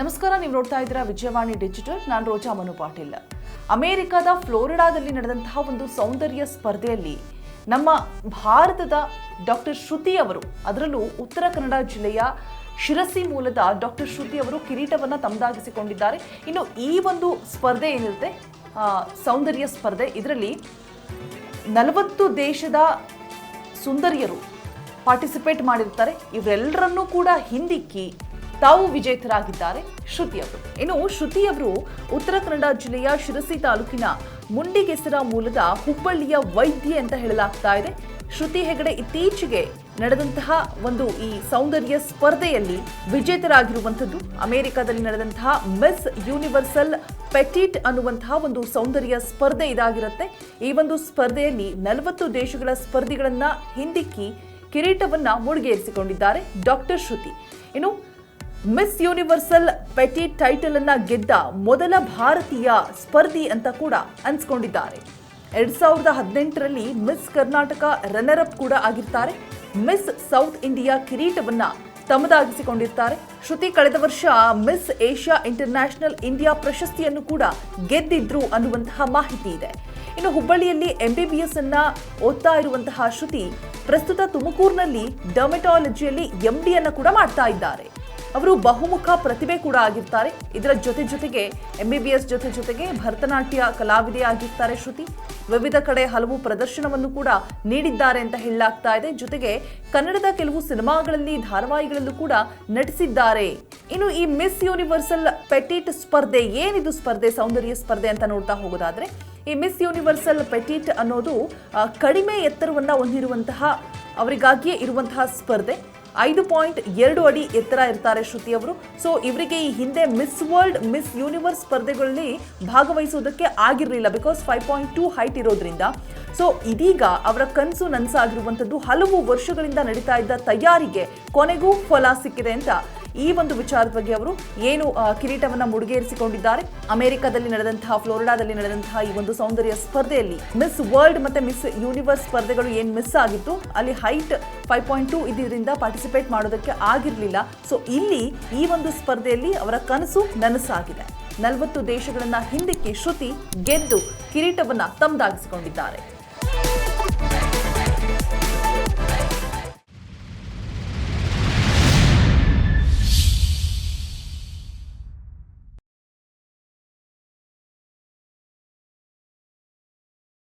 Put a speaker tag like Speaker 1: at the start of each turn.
Speaker 1: ನಮಸ್ಕಾರ, ನೀವು ನೋಡ್ತಾ ಇದ್ದೀರಾ ವಿಜಯವಾಣಿ ಡಿಜಿಟಲ್. ನಾನು ರೋಜಾ ಮನು ಪಾಟೀಲ್. ಅಮೆರಿಕದ ಫ್ಲೋರಿಡಾದಲ್ಲಿ ನಡೆದಂತಹ ಒಂದು ಸೌಂದರ್ಯ ಸ್ಪರ್ಧೆಯಲ್ಲಿ ನಮ್ಮ ಭಾರತದ ಡಾಕ್ಟರ್ ಶ್ರುತಿ ಅವರು, ಅದರಲ್ಲೂ ಉತ್ತರ ಕನ್ನಡ ಜಿಲ್ಲೆಯ ಶಿರಸಿ ಮೂಲದ ಡಾಕ್ಟರ್ ಶ್ರುತಿ ಅವರು ಕಿರೀಟವನ್ನು ತಮ್ಮದಾಗಿಸಿಕೊಂಡಿದ್ದಾರೆ ಇನ್ನು ಈ ಒಂದು ಸ್ಪರ್ಧೆ ಏನಿರುತ್ತೆ? ಸೌಂದರ್ಯ ಸ್ಪರ್ಧೆ. ಇದರಲ್ಲಿ ನಲವತ್ತು ದೇಶದ ಸುಂದರಿಯರು ಪಾರ್ಟಿಸಿಪೇಟ್ ಮಾಡಿರ್ತಾರೆ. ಇವರೆಲ್ಲರನ್ನೂ ಕೂಡ ಹಿಂದಿಕ್ಕಿ ತಾವು ವಿಜೇತರಾಗಿದ್ದಾರೆ ಶ್ರುತಿ ಅವರು. ಇನ್ನು ಶ್ರುತಿ ಅವರು ಉತ್ತರ ಕನ್ನಡ ಜಿಲ್ಲೆಯ ಶಿರಸಿ ತಾಲೂಕಿನ ಮುಂಡಿಗೆಸರ ಮೂಲದ ಹುಬ್ಬಳ್ಳಿಯ ವೈದ್ಯೆ ಅಂತ ಹೇಳಲಾಗ್ತಾ ಇದೆ. ಶ್ರುತಿ ಹೆಗಡೆ ಇತ್ತೀಚೆಗೆ ನಡೆದಂತಹ ಒಂದು ಈ ಸೌಂದರ್ಯ ಸ್ಪರ್ಧೆಯಲ್ಲಿ ವಿಜೇತರಾಗಿರುವಂಥದ್ದು. ಅಮೆರಿಕದಲ್ಲಿ ನಡೆದಂತಹ ಮಿಸ್ ಯೂನಿವರ್ಸಲ್ ಪೆಟಿಟ್ ಅನ್ನುವಂತಹ ಒಂದು ಸೌಂದರ್ಯ ಸ್ಪರ್ಧೆ ಇದಾಗಿರುತ್ತೆ. ಈ ಒಂದು ಸ್ಪರ್ಧೆಯಲ್ಲಿ ನಲವತ್ತು ದೇಶಗಳ ಸ್ಪರ್ಧಿಗಳನ್ನ ಹಿಂದಿಕ್ಕಿ ಕಿರೀಟವನ್ನ ಮುಡಿಗೇರಿಸಿಕೊಂಡಿದ್ದಾರೆ ಡಾಕ್ಟರ್ ಶ್ರುತಿ. ಇನ್ನು ಮಿಸ್ ಯೂನಿವರ್ಸಲ್ ಪೆಟಿ ಟೈಟಲ್ ಅನ್ನ ಗೆದ್ದ ಮೊದಲ ಭಾರತೀಯ ಸ್ಪರ್ಧಿ ಅಂತ ಕೂಡ ಅನ್ಸ್ಕೊಂಡಿದ್ದಾರೆ. ಎರಡ್ ಸಾವಿರದ ಹದಿನೆಂಟರಲ್ಲಿ ಮಿಸ್ ಕರ್ನಾಟಕ ರನ್ನರ್ ಅಪ್ ಕೂಡ ಆಗಿರ್ತಾರೆ. ಮಿಸ್ ಸೌತ್ ಇಂಡಿಯಾ ಕಿರೀಟವನ್ನ ತಮ್ಮದಾಗಿಸಿಕೊಂಡಿರ್ತಾರೆ. ಶ್ರುತಿ ಕಳೆದ ವರ್ಷ ಮಿಸ್ ಏಷ್ಯಾ ಇಂಟರ್ನ್ಯಾಷನಲ್ ಇಂಡಿಯಾ ಪ್ರಶಸ್ತಿಯನ್ನು ಕೂಡ ಗೆದ್ದಿದ್ರು ಅನ್ನುವಂತಹ ಮಾಹಿತಿ ಇದೆ. ಇನ್ನು ಹುಬ್ಬಳ್ಳಿಯಲ್ಲಿ ಎಂಬಿಬಿಎಸ್ ಅನ್ನ ಓದ್ತಾ ಇರುವಂತಹ ಶ್ರುತಿ ಪ್ರಸ್ತುತ ತುಮಕೂರಿನಲ್ಲಿ ಡರ್ಮೆಟಾಲಜಿಯಲ್ಲಿ ಎಂಡಿ ಅನ್ನು ಕೂಡ ಮಾಡ್ತಾ ಇದ್ದಾರೆ. ಅವರು ಬಹುಮುಖ ಪ್ರತಿಭೆ ಕೂಡ ಆಗಿರ್ತಾರೆ. ಇದರ ಜೊತೆ ಜೊತೆಗೆ ಎಂ ಬಿ ಬಿ ಎಸ್ ಜೊತೆ ಜೊತೆಗೆ ಭರತನಾಟ್ಯ ಕಲಾವಿದೆ ಆಗಿರ್ತಾರೆ ಶ್ರುತಿ. ವಿವಿಧ ಕಡೆ ಹಲವು ಪ್ರದರ್ಶನವನ್ನು ಕೂಡ ನೀಡಿದ್ದಾರೆ ಅಂತ ಹೇಳಲಾಗ್ತಾ ಇದೆ. ಜೊತೆಗೆ ಕನ್ನಡದ ಕೆಲವು ಸಿನಿಮಾಗಳಲ್ಲಿ ಧಾರಾವಾಹಿಗಳಲ್ಲೂ ಕೂಡ ನಟಿಸಿದ್ದಾರೆ. ಇನ್ನು ಈ ಮಿಸ್ ಯೂನಿವರ್ಸಲ್ ಪೆಟಿಟ್ ಸ್ಪರ್ಧೆ, ಏನಿದು ಸ್ಪರ್ಧೆ, ಸೌಂದರ್ಯ ಸ್ಪರ್ಧೆ ಅಂತ ನೋಡ್ತಾ ಹೋಗೋದಾದ್ರೆ, ಈ ಮಿಸ್ ಯೂನಿವರ್ಸಲ್ ಪೆಟಿಟ್ ಅನ್ನೋದು ಕಡಿಮೆ ಎತ್ತರವನ್ನ ಹೊಂದಿರುವಂತಹ, ಅವರಿಗಾಗಿಯೇ ಇರುವಂತಹ ಸ್ಪರ್ಧೆ. ಐದು ಪಾಯಿಂಟ್ ಎರಡು ಅಡಿ ಎತ್ತರ ಇರ್ತಾರೆ ಶ್ರುತಿ ಅವರು. ಸೊ ಇವರಿಗೆ ಈ ಹಿಂದೆ ಮಿಸ್ ವರ್ಲ್ಡ್ ಮಿಸ್ ಯೂನಿವರ್ಸ್ ಸ್ಪರ್ಧೆಗಳಲ್ಲಿ ಭಾಗವಹಿಸೋದಕ್ಕೆ ಆಗಿರಲಿಲ್ಲ because five point two height ಇರೋದ್ರಿಂದ. ಸೊ ಇದೀಗ ಅವರ ಕನಸು ನನಸಾಗಿರುವಂಥದ್ದು ಹಲವು ವರ್ಷಗಳಿಂದ ನಡೀತಾ ಇದ್ದ ತಯಾರಿಗೆ ಕೊನೆಗೂ ಫಲ ಸಿಕ್ಕಿದೆ ಅಂತ ಈ ಒಂದು ವಿಚಾರದ ಬಗ್ಗೆ ಅವರು ಏನು ಕಿರೀಟವನ್ನು ಮುಡಿಗೇರಿಸಿಕೊಂಡಿದ್ದಾರೆ. ಅಮೆರಿಕದಲ್ಲಿ ನಡೆದಂತಹ, ಫ್ಲೋರಿಡಾದಲ್ಲಿ ನಡೆದಂತಹ ಈ ಒಂದು ಸೌಂದರ್ಯ ಸ್ಪರ್ಧೆಯಲ್ಲಿ ಮಿಸ್ ವರ್ಲ್ಡ್ ಮತ್ತೆ ಮಿಸ್ ಯೂನಿವರ್ಸ್ ಸ್ಪರ್ಧೆಗಳು ಏನು ಮಿಸ್ ಆಗಿತ್ತು, ಅಲ್ಲಿ ಹೈಟ್ ಫೈವ್ ಪಾಯಿಂಟ್ ಟೂ ಇದರಿಂದ ಪಾರ್ಟಿಸಿಪೇಟ್ ಮಾಡೋದಕ್ಕೆ ಆಗಿರಲಿಲ್ಲ. ಸೊ ಇಲ್ಲಿ ಈ ಒಂದು ಸ್ಪರ್ಧೆಯಲ್ಲಿ ಅವರ ಕನಸು ನನಸಾಗಿದೆ. ನಲವತ್ತು ದೇಶಗಳನ್ನ ಹಿಂದಕ್ಕೆ ಶ್ರುತಿ ಗೆದ್ದು ಕಿರೀಟವನ್ನ ತಮ್ಮದಾಗಿಸಿಕೊಂಡಿದ್ದಾರೆ